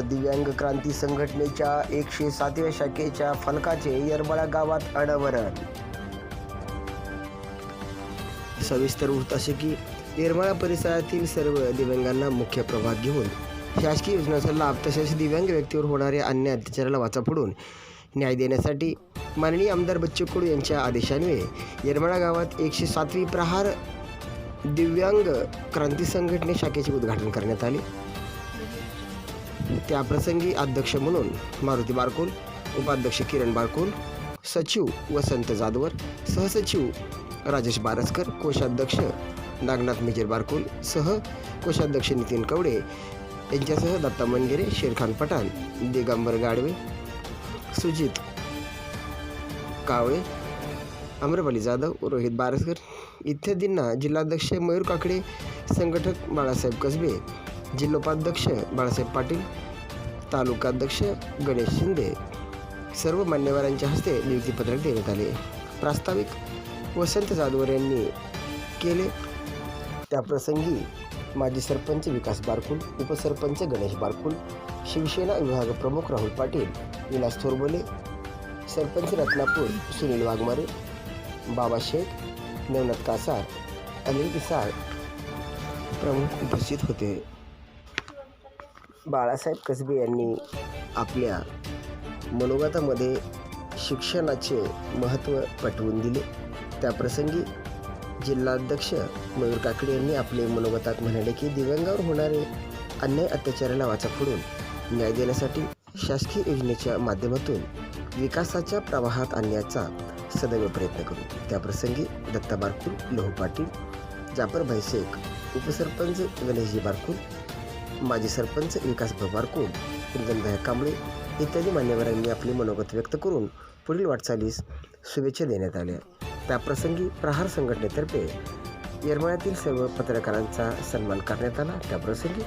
दिव्यांग क्रांती संघटनेच्या एकशे सातव्या शाखेच्या फलकाचे येरमाळा गावात अनावरण. सविस्तर होत असे की येरमाळा परिसरातील सर्व दिव्यांगांना मुख्य प्रभाग घेऊन शासकीय योजनाचा लाभ तसेच दिव्यांग व्यक्तीवर होणाऱ्या अन्य अत्याचाराला वाचा फोडून न्याय देण्यासाठी माननीय आमदार बच्चू कडू यांच्या आदेशान्वये येरमाळा गावात एकशे सातवी प्रहार दिव्यांग क्रांती संघटने शाखेचे उद्घाटन करण्यात आले. त्याप्रसंगी अध्यक्ष म्हणून मारुती बारकोल उपाध्यक्ष किरण बारकोल सचिव वसंत जाधवर सहसचिव राजेश बारसकर कोषाध्यक्ष नागनाथ मेजर बारकोल सह कोषाध्यक्ष नितीन कवडे यांच्यासह दत्ता मनगिरे शेरखान पठाण दिगंबर गाडवे सुजित कावळे अमरपाली जाधव रोहित बारसकर इत्यादींना जिल्हाध्यक्ष मयूर काकडे संघटक बाळासाहेब कसबे जिल्होपाध्यक्ष बाळासाहेब पाटील तालुकाध्यक्ष गणेश शिंदे सर्व मान्यवरांच्या हस्ते नियुक्तीपत्रक देण्यात आले. प्रास्ताविक वसंत जाधवर यांनी केले. त्याप्रसंगी माजी सरपंच विकास बारकुल उपसरपंच गणेश बारकुल शिवसेना विभाग प्रमुख राहुल पाटील विलास थोरबोले सरपंच रत्नापूर सुनील वाघमारे बाबा शेख नवनाथ कासार अनिल किसाळ प्रमुख उपस्थित होते. बाळासाहेब कसबे यांनी आपल्या मनोगतामध्ये शिक्षणाचे महत्त्व पटवून दिले. त्याप्रसंगी जिल्हाध्यक्ष मयूर काकडे यांनी आपले मनोगतात म्हणाले की दिव्यांगावर होणारे अन्याय अत्याचाराला वाचा फोडून न्याय देण्यासाठी शासकीय योजनेच्या माध्यमातून विकासाच्या प्रवाहात आणण्याचा सदैव प्रयत्न करू. त्याप्रसंगी दत्ता बारकूल लोह पाटील जाफर शेख उपसरपंच गणेशजी बारकूल माजी सरपंच विकास बारकुल कुंदनभाई कांबळे इत्यादी मान्यवरांनी आपले मनोगत व्यक्त करून पुढील वाटचालीस शुभेच्छा देण्यात आल्या. त्याप्रसंगी प्रहार संघटनेतर्फे येरमाळ्यातील सर्व पत्रकारांचा सन्मान करण्यात आला. त्याप्रसंगी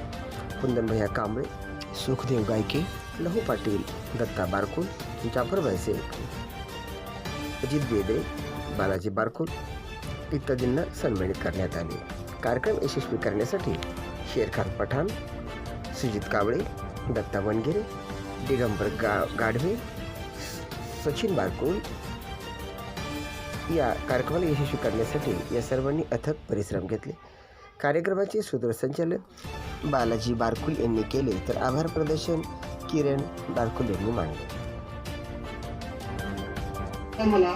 कुंदनभैया कांबळे सुखदेव गायके लहू पाटील दत्ता बारकुल जाफर शेख अजित बेदरे बालाजी बारकुल इत्यादींना सन्मानित करण्यात आले. कार्यक्रम यशस्वी करण्यासाठी शेरखान पठाण सुजित कावळे दत्ता वनगिरे दिगंबर गा गाढवे सचिन बारकुल. या कार्यक्रमाला यशस्वी करण्यासाठी या सर्वांनी अथक परिश्रम घेतले. कार्यक्रमाचे सूत्रसंचालन बालाजी बारकुल यांनी केले तर आभार प्रदर्शन किरण बारकुल यांनी मांडले मला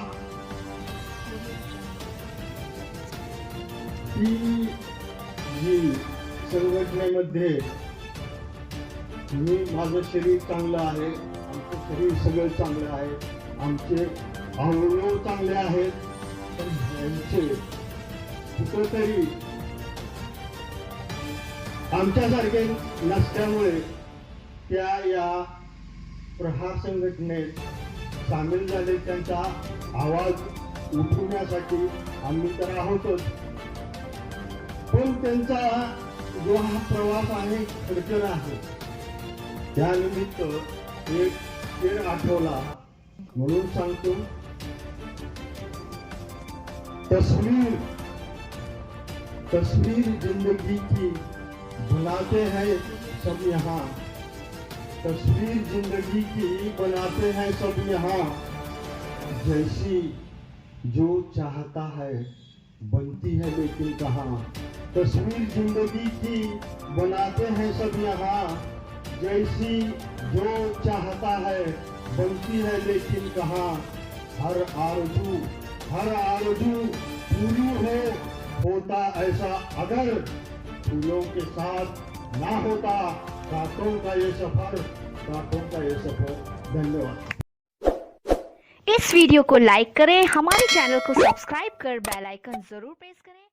जी संघटनेमध्ये मी माझं शरीर चांगलं आहे आमचं शरीर सगळं चांगलं आहे आमचे अवयव चांगले आहेत पण यांचे कुठंतरी आमच्यासारखे नसल्यामुळे त्या या प्रहार संघटनेत सामील झाले त्यांचा आवाज उठवण्यासाठी आम्ही तर आहोतच. पण त्यांचा जो हा प्रवास आहे खडकर आहे. त्यानिमित्त एक खेळ आठवला. म्हणून सांगतो, तस्वीर तस्वीर ज़िंदगी की बनाते हैं सब यहाँ. तस्वीर ज़िंदगी की बनाते हैं सब यहाँ. जैसी जो चाहता है, बनती है लेकिन कहाँ. तस्वीर ज़िंदगी की बनाते हैं सब यहाँ. जैसी जो चाहता है, बनती है लेकिन कहा? हर आरज़ू हर आरज़ू पूरी हो। होता ऐसा अगर फूलों के साथ ना होता कांटों का ये सफ़र कांटों का ये सफ़र। धन्यवाद। इस वीडियो को लाइक करें, हमारे चैनल को सब्सक्राइब कर बेल आइकन ज़रूर प्रेस करें।